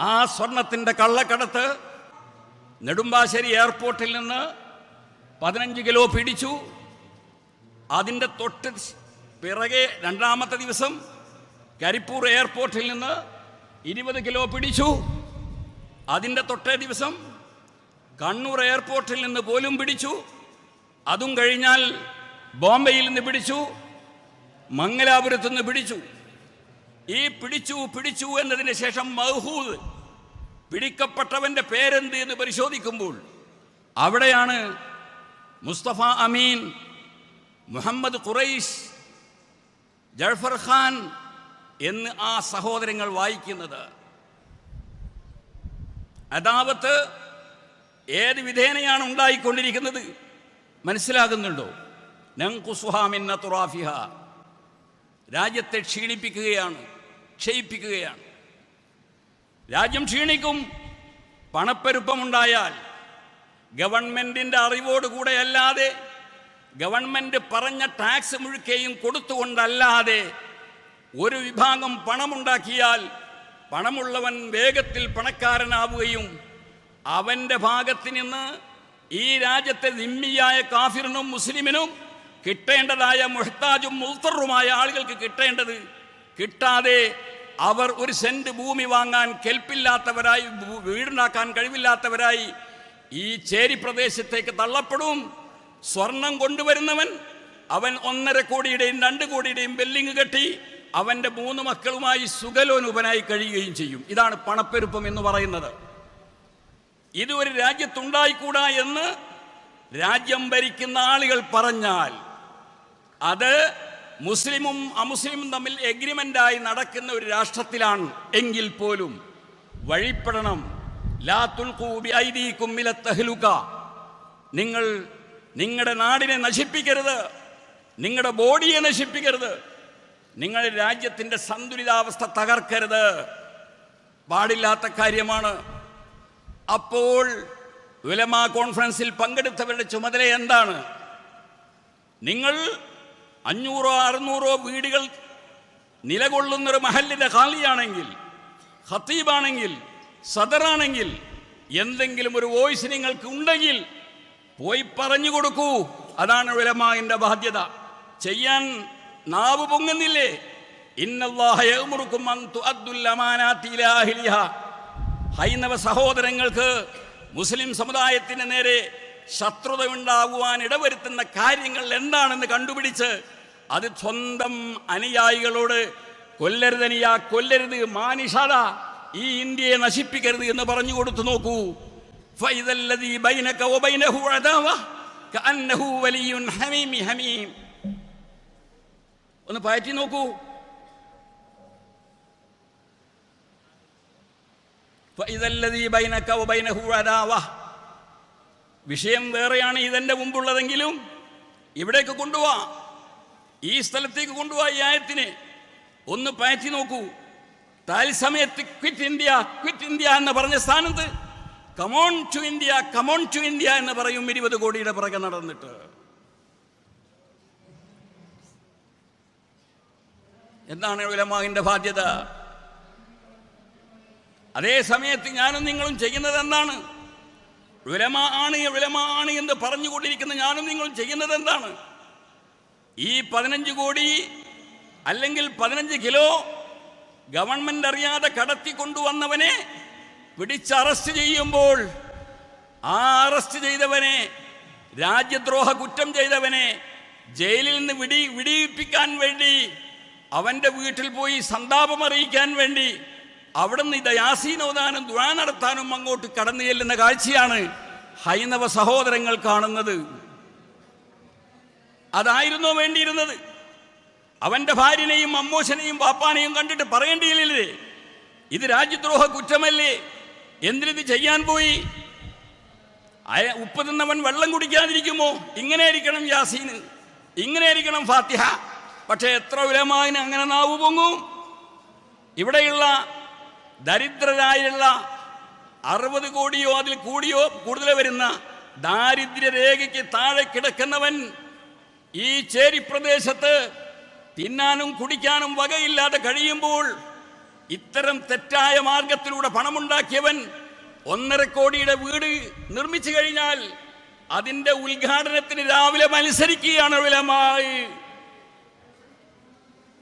ആ സ്വർണത്തിന്റെ കള്ളക്കടത്ത് നെടുമ്പാശ്ശേരി എയർപോർട്ടിൽ നിന്ന് പതിനഞ്ച് കിലോ പിടിച്ചു. അതിന്റെ തൊട്ട് പിറകെ രണ്ടാമത്തെ ദിവസം കരിപ്പൂർ എയർപോർട്ടിൽ നിന്ന് ഇരുപത് കിലോ പിടിച്ചു. അതിന്റെ തൊട്ടേ ദിവസം കണ്ണൂർ എയർപോർട്ടിൽ നിന്ന് പോലും പിടിച്ചു. അതും കഴിഞ്ഞാൽ ബോംബെയിൽ നിന്ന് പിടിച്ചു. മംഗലാപുരത്തു നിന്ന് പിടിച്ചു. ഈ പിടിച്ചു പിടിച്ചു എന്നതിന് ശേഷം മഹൂദ് പിടിക്കപ്പെട്ടവന്റെ പേരെന്ത് എന്ന് പരിശോധിക്കുമ്പോൾ അവിടെയാണ് മുസ്തഫ അമീൻ മുഹമ്മദ് ഖുറൈസ് ജൾഫർ ഖാൻ എന്ന് ആ സഹോദരങ്ങൾ വായിക്കുന്നത്. അദാവത്ത് ഏത് വിധേനയാണ് ഉണ്ടായിക്കൊണ്ടിരിക്കുന്നത് മനസ്സിലാകുന്നുണ്ടോ? നങ്കുസുഹാമിന്ന തുറാഫിഹ രാജ്യത്തെ ക്ഷീണിപ്പിക്കുകയാണ് ക്ഷയിപ്പിക്കുകയാണ്. രാജ്യം ക്ഷീണിക്കും പണപ്പെരുപ്പമുണ്ടായാൽ ഗവൺമെന്റിന്റെ അറിവോടുകൂടെയല്ലാതെ ഗവൺമെന്റ് പറഞ്ഞ ടാക്സ് മുഴുക്കെയും കൊടുത്തുകൊണ്ടല്ലാതെ ഒരു വിഭാഗം പണമുണ്ടാക്കിയാൽ പണമുള്ളവൻ വേഗത്തിൽ പണക്കാരനാവുകയും അവന്റെ ഭാഗത്ത് നിന്ന് ഈ രാജ്യത്തെ നിമ്മിയായ കാഫിറിനും മുസ്ലിമിനും കിട്ടേണ്ടതായ മുഹ്താജും മുൽത്തറുമായ ആളുകൾക്ക് കിട്ടേണ്ടത് കിട്ടാതെ അവർ ഒരു സെന്റ് ഭൂമി വാങ്ങാൻ കെൽപ്പില്ലാത്തവരായി വീടുണ്ടാക്കാൻ കഴിവില്ലാത്തവരായി ഈ ചേരി പ്രദേശത്തേക്ക് തള്ളപ്പെടും. സ്വർണം കൊണ്ടുവരുന്നവൻ അവൻ ഒന്നര കോടിയുടെയും രണ്ട് കോടിയുടെയും ബില്ലിങ് കെട്ടി അവന്റെ മൂന്ന് മക്കളുമായി സുഖലോനുപനായി കഴിയുകയും ചെയ്യും. ഇതാണ് പണപ്പെരുപ്പം എന്ന് പറയുന്നത്. ഇത് ഒരു രാജ്യത്തുണ്ടായിക്കൂടാ എന്ന് രാജ്യം ഭരിക്കുന്ന ആളുകൾ പറഞ്ഞാൽ അത് മുസ്ലിമും അമുസ്ലിമും തമ്മിൽ എഗ്രിമെന്റായി നടക്കുന്ന ഒരു രാഷ്ട്രത്തിലാണ് എങ്കിൽ പോലും വഴിപ്പെടണം. ലാത്തുൽ തുൽഖൂ ബിഐദീകും തഹ്ലുക. നിങ്ങൾ നിങ്ങളുടെ നാടിനെ നശിപ്പിക്കരുത്. നിങ്ങളുടെ ബോഡിയെ നശിപ്പിക്കരുത്. നിങ്ങളുടെ രാജ്യത്തിന്റെ സന്തുലിതാവസ്ഥ തകർക്കരുത്. പാടില്ലാത്ത കാര്യമാണ്. അപ്പോൾ ഉലമാ കോൺഫറൻസിൽ പങ്കെടുത്തവരുടെ ചുമതല എന്താണ്? നിങ്ങൾ അഞ്ഞൂറോ അറുന്നൂറോ വീടുകൾ നിലകൊള്ളുന്നൊരു മഹല്ലിന്റെ ഖാലിയാണെങ്കിൽ ഖത്തീബാണെങ്കിൽ സദറാണെങ്കിൽ എന്തെങ്കിലും ഒരു വോയിസ് നിങ്ങൾക്ക് ഉണ്ടെങ്കിൽ പോയി പറഞ്ഞു കൊടുക്കൂ. അതാണ് ഉലമാവിന്റെ ബാധ്യത. ചെയ്യാൻ നാവ് പൊങ്ങുന്നില്ലേ? ഹൈന്ദവ സഹോദരങ്ങൾക്ക് മുസ്ലിം സമുദായത്തിന് നേരെ ശത്രുത ഉണ്ടാകുവാൻ ഇടവരുത്തുന്ന കാര്യങ്ങൾ എന്താണെന്ന് കണ്ടുപിടിച്ച് അത് സ്വന്തം അനുയായികളോട് കൊല്ലരുതനിയാ കൊല്ലരുത് മാനിഷാദ ഈ ഇന്ത്യയെ നശിപ്പിക്കരുത് എന്ന് പറഞ്ഞു കൊടുത്തു നോക്കൂ. ഒന്ന് ബൈനക നോക്കൂ അദാവ കഅന്നഹു വലിയുൻ ഹമീം. വിഷയം വേറെയാണ് ഇതെന്റെ മുമ്പുള്ളതെങ്കിലും ഇവിടേക്ക് കൊണ്ടുപോവാ ഈ സ്ഥലത്തേക്ക് കൊണ്ടുപോവാ ഈ ആയത്തിനെ. ഒന്ന് പയറ്റി നോക്കൂ. തത്സമയത്ത് ക്വിറ്റ് ഇന്ത്യ ക്വിറ്റ് ഇന്ത്യ എന്ന് പറഞ്ഞ സ്ഥാനത്ത് come on to India come on to India എന്ന് പറയും ഇരുപത് കോടിയുടെ പുറകെ നടന്നിട്ട്. എന്താണ് ഉലമാവിന്റെ ബാധ്യത? അതേ സമയത്ത് ഞാനും നിങ്ങളും ചെയ്യുന്നത് എന്താണ്? ഉലമ ആണ് ഉലമ ആണ് എന്ന് പറഞ്ഞുകൊണ്ടിരിക്കുന്ന ഞാനും നിങ്ങളും ചെയ്യുന്നത് എന്താണ്? ഈ പതിനഞ്ച് കോടി അല്ലെങ്കിൽ പതിനഞ്ച് കിലോ ഗവൺമെന്റ് അറിയാതെ കടത്തി കൊണ്ടുവന്നവനെ പിടിച്ച് അറസ്റ്റ് ചെയ്യുമ്പോൾ ആ അറസ്റ്റ് ചെയ്തവനെ രാജ്യദ്രോഹ കുറ്റം ചെയ്തവനെ ജയിലിൽ നിന്ന് വിടി വിടിയിപ്പിക്കാൻ വേണ്ടി അവന്റെ വീട്ടിൽ പോയി സന്താപം അറിയിക്കാൻ വേണ്ടി അവിടുന്ന് ഇത് ദയാസീനോദാനം ദുരാ നടത്താനും അങ്ങോട്ട് കടന്നു ചെല്ലുന്ന കാഴ്ചയാണ് ഹൈന്ദവ സഹോദരങ്ങൾ കാണുന്നത്. അതായിരുന്നോ വേണ്ടിയിരുന്നത്. അവന്റെ ഭാര്യനെയും അമ്മോശനെയും പാപ്പാനെയും കണ്ടിട്ട് പറയേണ്ടിയില്ലേ ഇത് രാജ്യദ്രോഹ കുറ്റമല്ലേ? എന്തിനിത് ചെയ്യാൻ പോയി? ഉപ്പ് തിന്നവൻ വെള്ളം കുടിക്കാതിരിക്കുമോ? ഇങ്ങനെ ആയിരിക്കണം യാസീന്. ഇങ്ങനെ ആയിരിക്കണം ഫാത്തിഹ. പക്ഷേ എത്ര ഉലമാവിന് അങ്ങനെ നാവ് പൊങ്ങും? ഇവിടെയുള്ള ദരിദ്രരായുള്ള അറുപത് കോടിയോ അതിൽ കൂടിയോ കൂടുതൽ വരുന്ന ദാരിദ്ര്യരേഖയ്ക്ക് താഴെ കിടക്കുന്നവൻ ഈ ചേരി പ്രദേശത്ത് തിന്നാനും കുടിക്കാനും വകയില്ലാതെ കഴിയുമ്പോൾ ഇത്തരം തെറ്റായ മാർഗത്തിലൂടെ പണമുണ്ടാക്കിയവൻ ഒന്നര കോടിയുടെ വീട് നിർമ്മിച്ചു കഴിഞ്ഞാൽ അതിന്റെ ഉദ്ഘാടനത്തിന് രാവിലെ മത്സരിക്കുകയാണ് വിലമായി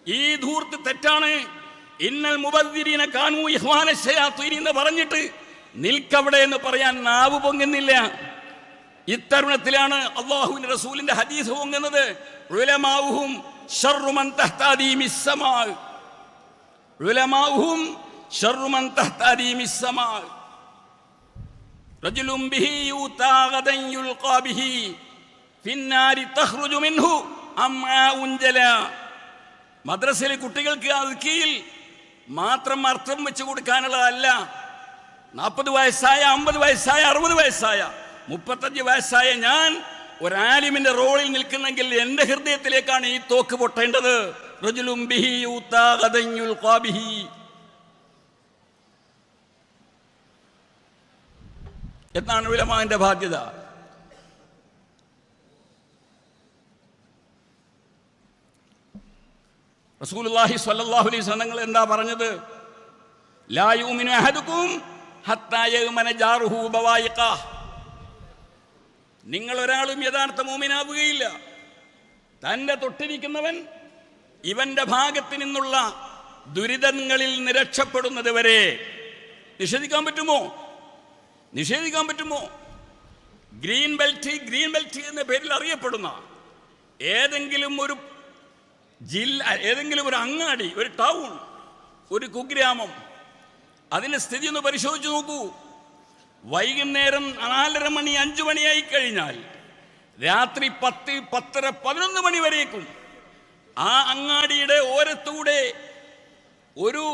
ഈ ധൂർത്ത് തെറ്റാണ്. ഇന്നൽ മുബദ്ദിരീന കാനൂ ഇഹ്വാന ശയാത്വീൻ എന്ന് പറഞ്ഞിട്ട് നിൽക്കവിടെ എന്ന് പറയാൻ നാവ് പൊങ്ങുന്നില്ല ഇത്തരുണത്തിലാണ് അള്ളാഹുവിന്റെ റസൂലിന്റെ ഹദീസ് പൊങ്ങുന്നത് ഉലമാവുഹും ഷർറുമൻ തഹ്താദി മിസ്സമാ ഉലമാവുഹും ഷർറുമൻ തഹ്താദി മിസ്സമാ رجل به يؤتى غدا يلقى به في النار تخرج منه أمعاء جلا മദ്രസയിലെ കുട്ടികൾക്ക് അതുക്കിയിൽ മാത്രം അർത്ഥം വെച്ച് കൊടുക്കാനുള്ളതല്ല. നാൽപ്പത് വയസ്സായ അമ്പത് വയസ്സായ അറുപത് വയസ്സായ മുപ്പത്തഞ്ച് വയസ്സായ ഞാൻ ഒരാലിമിന്റെ റോളിൽ നിൽക്കുന്നെങ്കിൽ എന്റെ ഹൃദയത്തിലേക്കാണ് ഈ തോക്ക് പൊട്ടേണ്ടത്. എന്നാണ് ഉലമാന്റെ ബാധ്യത. റസൂലുള്ളാഹി സ്വല്ലല്ലാഹു അലൈഹി വസല്ലം എന്താ പറഞ്ഞത്? ലാ അഹദുക്കും ഹത്താ ജാറുഹു നിങ്ങൾ ഒരാളും യഥാർത്ഥ മൂമിനാവുകയില്ല തന്റെ തൊട്ടിരിക്കുന്നവൻ ഇവന്റെ ഭാഗത്ത് നിന്നുള്ള ദുരിതങ്ങളിൽ നിരക്ഷപ്പെടുന്നത് വരെ നിഷേധിക്കാൻ പറ്റുമോ? നിഷേധിക്കാൻ പറ്റുമോ? ഗ്രീൻ ബെൽറ്റ് ഗ്രീൻ ബെൽറ്റ് എന്ന പേരിൽ അറിയപ്പെടുന്ന ഏതെങ്കിലും ഒരു ജില്ല ഏതെങ്കിലും ഒരു അങ്ങാടി ഒരു ടൗൺ ഒരു കുഗ്രാമം അതിന്റെ സ്ഥിതി ഒന്ന് പരിശോധിച്ച് നോക്കൂ. വൈകുന്നേരം നാലര മണി അഞ്ചു മണിയായി കഴിഞ്ഞാൽ രാത്രി പത്ത് പത്തര പതിനൊന്ന് മണി വരേക്കും. ആ അങ്ങാടിയുടെ ഓരത്തൂടെ ഒരു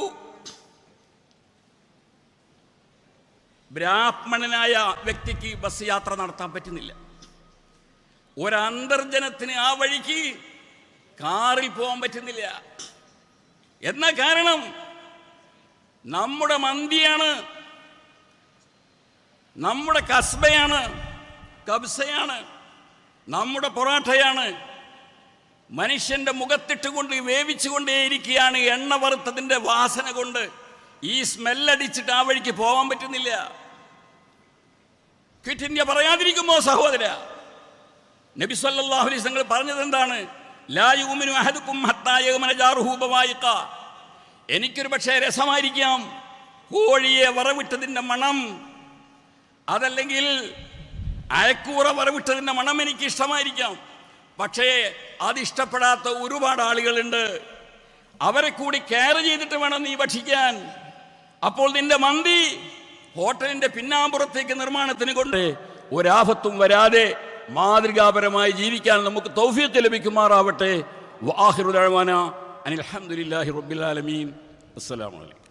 ബ്രാഹ്മണനായ വ്യക്തിക്ക് ബസ് യാത്ര നടത്താൻ പറ്റുന്നില്ല. ഒരന്തർജനത്തിന് ആ വഴിക്ക് കാറിൽ പോകാൻ പറ്റുന്നില്ല. എന്ന കാരണം? നമ്മുടെ മന്തിയാണ് നമ്മുടെ കസ്ബയാണ് കബ്സയാണ് നമ്മുടെ പൊറാട്ടയാണ്. മനുഷ്യന്റെ മുഖത്തിട്ടുകൊണ്ട് വേവിച്ചുകൊണ്ടേയിരിക്കുകയാണ് എണ്ണ വറുത്തതിന്റെ വാസന കൊണ്ട്. ഈ സ്മെല്ലടിച്ചിട്ട് ആ വഴിക്ക് പോകാൻ പറ്റുന്നില്ല. ക്വിറ്റ് ഇന്ത്യ പറയാതിരിക്കുമോ സഹോദര? നബി അലൈഹി വസല്ലം പറഞ്ഞത് എന്താണ്? എനിക്കൊരു പക്ഷേ രസമായിരിക്കാം. കോഴിയെ വറവിട്ടതിന്റെ മണം. അതല്ലെങ്കിൽ അയക്കൂറ വറവിട്ടതിന്റെ മണം എനിക്ക് ഇഷ്ടമായിരിക്കാം പക്ഷേ അതിഷ്ടപ്പെടാത്ത ഒരുപാട് ആളുകളുണ്ട്. അവരെ കൂടി കെയർ ചെയ്തിട്ട് വേണം നീ ഭക്ഷിക്കാൻ. അപ്പോൾ നിന്റെ മന്തി ഹോട്ടലിന്റെ പിന്നാമ്പുറത്തേക്ക് നിർമ്മാണത്തിന് കൊണ്ട് ഒരാപത്തും വരാതെ മാതൃകാപരമായി ജീവിക്കാൻ നമുക്ക് തൗഫീഖ് ലഭിക്കുമാറാവട്ടെ. വാഹിറുദാന അനിൽ അലഹമുല്ലാഹി റബ്ബിൽ ആലമീൻ. അസ്സലാമു അലൈക്കും.